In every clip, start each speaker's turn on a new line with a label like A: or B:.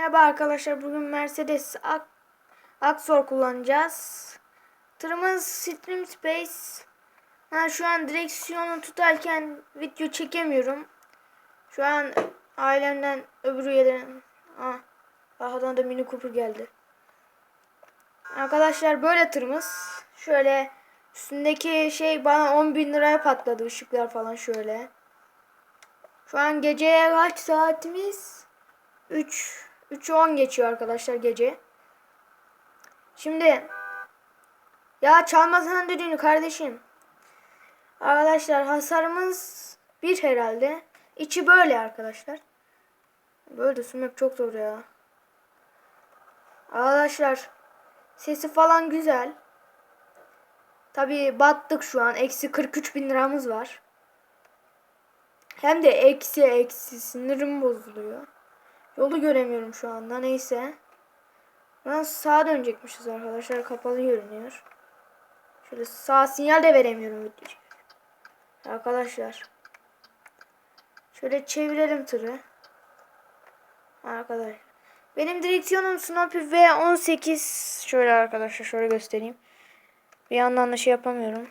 A: Merhaba arkadaşlar. Bugün Mercedes Ak Aksor kullanacağız. Tırımız Stream Space. Ha, şu an direksiyonu tutarken video çekemiyorum. Şu an ailemden öbür üyelerin... Ah, arkadan da Mini Cooper geldi. Arkadaşlar böyle tırımız. Şöyle üstündeki şey bana 10 bin liraya patladı. ışıklar falan şöyle. Şu an geceye kaç saatimiz? 3 3'ü 10 geçiyor arkadaşlar gece. Şimdi ya çalmasana düdüğünü kardeşim. Arkadaşlar hasarımız bir herhalde. İçi böyle arkadaşlar. Böyle de sürmek çok zor ya. Arkadaşlar sesi falan güzel. Tabi battık şu an. Eksi 43 bin liramız var. Hem de eksi eksi sinirim bozuluyor. Yolu göremiyorum şu anda. Neyse. Buradan sağa dönecekmişiz arkadaşlar. Kapalı görünüyor. Şöyle sağ sinyal de veremiyorum. Arkadaşlar. Şöyle çevirelim tırı. Arkadaşlar. Benim direksiyonum Snoopy V18. Şöyle arkadaşlar şöyle göstereyim. Bir yandan da şey yapamıyorum.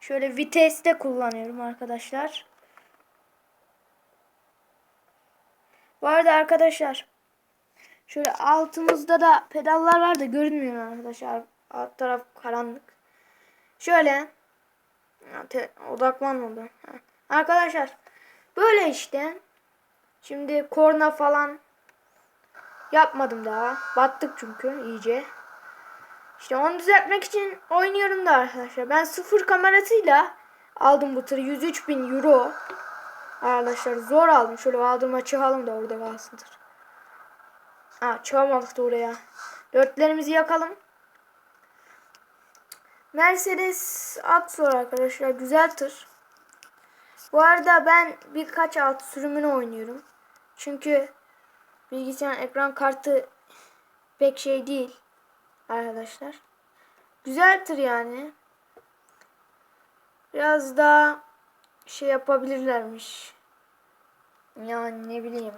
A: Şöyle viteste kullanıyorum arkadaşlar. Bu arada arkadaşlar şöyle altımızda da pedallar var da görünmüyor arkadaşlar. Alt taraf karanlık. Şöyle te- odaklanmadı. Arkadaşlar böyle işte. Şimdi korna falan yapmadım daha. Battık çünkü iyice. İşte onu düzeltmek için oynuyorum da arkadaşlar. Ben sıfır kamerasıyla aldım bu tırı. 103 bin euro. Arkadaşlar zor aldım. Şöyle aldığıma çıkalım da orada kalsın tır. Ha çıkamadık da oraya. Dörtlerimizi yakalım. Mercedes Aksor arkadaşlar. Güzel tır. Bu arada ben birkaç alt sürümünü oynuyorum. Çünkü bilgisayar ekran kartı pek şey değil arkadaşlar. Güzel tır yani. Biraz daha şey yapabilirlermiş. Yani ne bileyim.